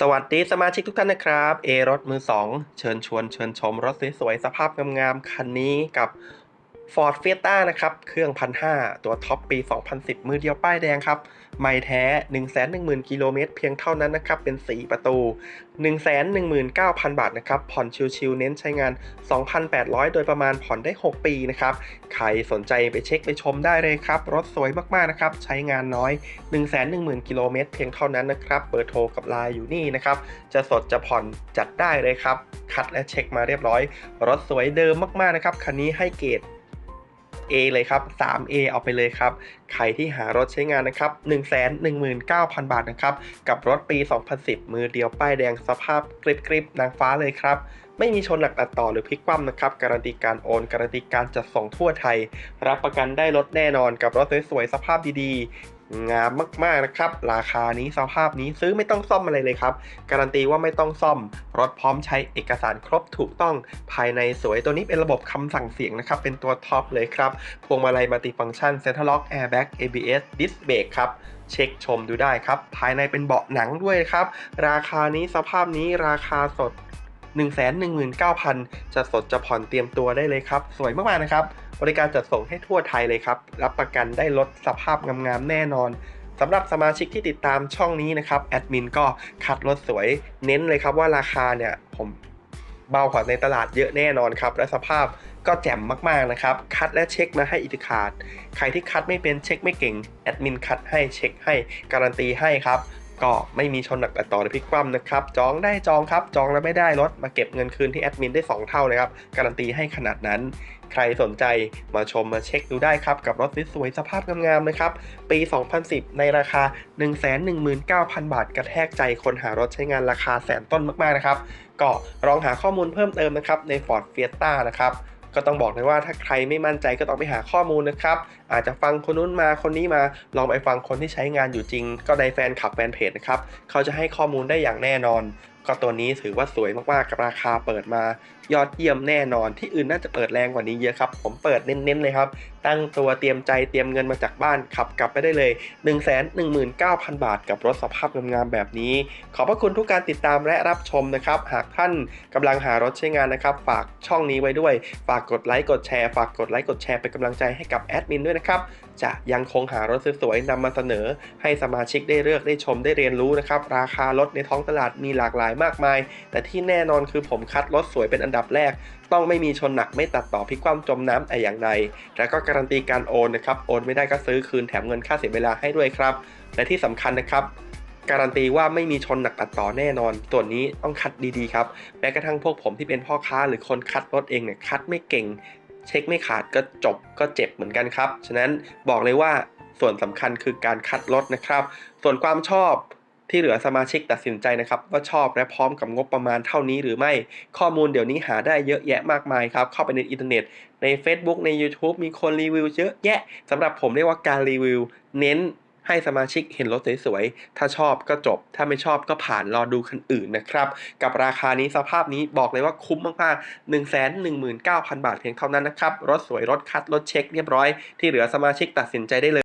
สวัสดีสมาชิกทุกท่านนะครับ เอรถมือ 2 เชิญชวนเชิญชมรถสวยๆสภาพงามๆคันนี้กับ Ford Fiesta นะครับ เครื่อง 1,500 ตัวท็อปปี 2010 มือเดียวป้ายแดงครับ ไม่แท้ 110,000 กิโลเมตรเพียงเท่านั้นนะครับ เป็น 4 ประตู 119,000 บาทนะครับ ผ่อนชิลๆเน้นใช้งาน 2,800 โดยประมาณผ่อนได้ 6 ปีนะครับ ใครสนใจไปเช็คไปชมได้เลยครับ รถสวยมากๆ นะครับ ใช้งานน้อย 110,000 กิโลเมตรเพียงเท่านั้นนะครับ เบอร์โทรกับไลน์อยู่นี่นะครับ จะสดจะผ่อนจัดได้เลยครับ คัดและเช็คมาเรียบร้อย รถสวยเดิมมากๆ นะครับ คันนี้ให้เกรด A เลยครับ 3A เอาไปเลยครับ ใครที่หารถใช้งานนะครับ 119,000 บาทนะครับ กับรถปี 2010 มือเดียวป้ายแดงสภาพกริบกริบนางฟ้าเลยครับ ไม่มีชนหนักตัดต่อหรือพลิกคว่ำนะครับ การันตีการโอน การันตีการจัดส่งทั่วไทย รับประกันได้รถแน่นอนกับรถสวยๆสภาพดีๆ งามมากๆนะครับ ราคานี้สภาพนี้ซื้อไม่ต้องซ่อมอะไรเลยครับ การันตีว่าไม่ต้องซ่อม รถพร้อมใช้เอกสารครบถูกต้อง ภายในสวยตัวนี้เป็นระบบคำสั่งเสียงนะครับ เป็นตัวท็อปเลยครับ พวงมาลัยมัลติฟังก์ชันเซ็นทรัลล็อกแอร์แบ็ก ABS ดิสเบรกครับเช็คชมดูได้ครับ ภายในเป็นเบาะหนังด้วยครับ ราคานี้สภาพนี้ราคาสด 119,000 จะสดจะผ่อนเตรียมตัวได้เลยครับ สวยมากๆนะครับ บริการจัดส่งให้ทั่วไทยเลยครับ รับประกันได้รถสภาพงามๆแน่นอนสำหรับสมาชิกที่ติดตามช่องนี้นะครับแอดมินก็คัดรถสวยเน้นเลยครับว่าราคาเนี่ยผมเบากว่าในตลาดเยอะแน่นอนครับ และสภาพก็แจ่มมากๆนะครับ คัดและเช็คมาให้อิติขาด ใครที่คัดไม่เป็นเช็คไม่เก่ง แอดมินคัดให้เช็คให้ การันตีให้ครับ ก็ไม่มีชนหนักแต่ต่อหรือพลิกคว่ำนะครับ จองได้จองครับ จองแล้วไม่ได้รถมาเก็บเงินคืนที่แอดมินได้ 2 เท่าเลยครับ การันตีให้ขนาดนั้น ใครสนใจมาชมมาเช็คดูได้ครับ กับรถสวยสภาพงามๆนะครับ ปี 2010 ในราคา 119,000 บาท กระแทกใจคนหารถใช้งานราคาแสนต้นมากๆนะครับ ก็ลองหาข้อมูลเพิ่มเติมนะครับใน Ford Fiesta นะครับ ก็ต้องบอกเลยว่าถ้าใครไม่มั่นใจก็ต้องไปหาข้อมูลนะครับ อาจจะฟังคนนู้นมาคนนี้มาลองไปฟังคนที่ใช้งานอยู่จริง ก็ในแฟนคลับแฟนเพจนะครับเขาจะให้ข้อมูลได้อย่างแน่นอน ก็ตัวนี้ถือว่าสวยมากๆกับราคาเปิดมา ยอดเยี่ยมแน่นอนที่อื่นน่าจะเปิดแรงกว่านี้เยอะครับ ผมเปิดเน้นๆเลยครับ ตั้งตัวเตรียมใจเตรียมเงินมาจากบ้านขับกลับไปได้เลย 1 1 9 0 0 0 บาท กับรถสภาพงามๆแบบนี้ ขอบพระคุณทุกการติดตามและรับชมนะครับ หากท่านกำลังหารถใช้งานนะครับ ฝากช่องนี้ไว้ด้วย ฝากกดไลค์กดแชร์ฝากกดไลค์กดแชร์เป็นกำลังใจให้กับแอดมินด้วยนะครับจะยังคงหารถสวยๆนำมาเสนอ ให้สมาชิกได้เลือกได้ชมได้เรียนรู้นะครับ ราคารถในท้องตลาดมีหลากหลายมากมาย แต่ที่แน่นอนคือผมคัดรถสวยเป็นอันดับแรก ต้องไม่มีชนหนักไม่ตัดต่อพิกคว่ำจมน้ำแต่อย่างใดแล้วก็กการันตีการโอนนะครับ โอนไม่ได้ก็ซื้อคืนแถมเงินค่าเสียเวลาให้ด้วยครับ และที่สำคัญนะครับ การันตีว่าไม่มีชนหนักตัดต่อแน่นอน ส่วนนี้ต้องคัดดีๆครับแม้กระทั่งพวกผมที่เป็นพ่อค้าหรือคนคัดรถเองเนี่ยคัดไม่เก่ง เช็คไม่ขาดก็จบก็เจ็บเหมือนกันครับ ฉะนั้นบอกเลยว่าส่วนสำคัญคือการคัดรถนะครับ ส่วนความชอบ ที่เหลือสมาชิกตัดสินใจนะครับว่าชอบและพร้อมกับงบประมาณเท่านี้หรือไม่ ข้อมูลเดี๋ยวนี้หาได้เยอะแยะมากมายครับ เข้าไปในอินเทอร์เน็ต ใน Facebook ใน YouTube มีคนรีวิวเยอะแยะสำหรับผมเรียกว่าการรีวิว เน้นให้สมาชิกเห็นรถสวยๆ ถ้าชอบก็จบ ถ้าไม่ชอบก็ผ่านรอดูคันอื่นนะครับ กับราคานี้สภาพนี้บอกเลยว่าคุ้มมากๆ 1 1 9 0 0 0 บาทเพียงเท่านั้นนะครับ รถสวยรถคัดรถเช็คเรียบร้อย ที่เหลือสมาชิกตัดสินใจได้เลย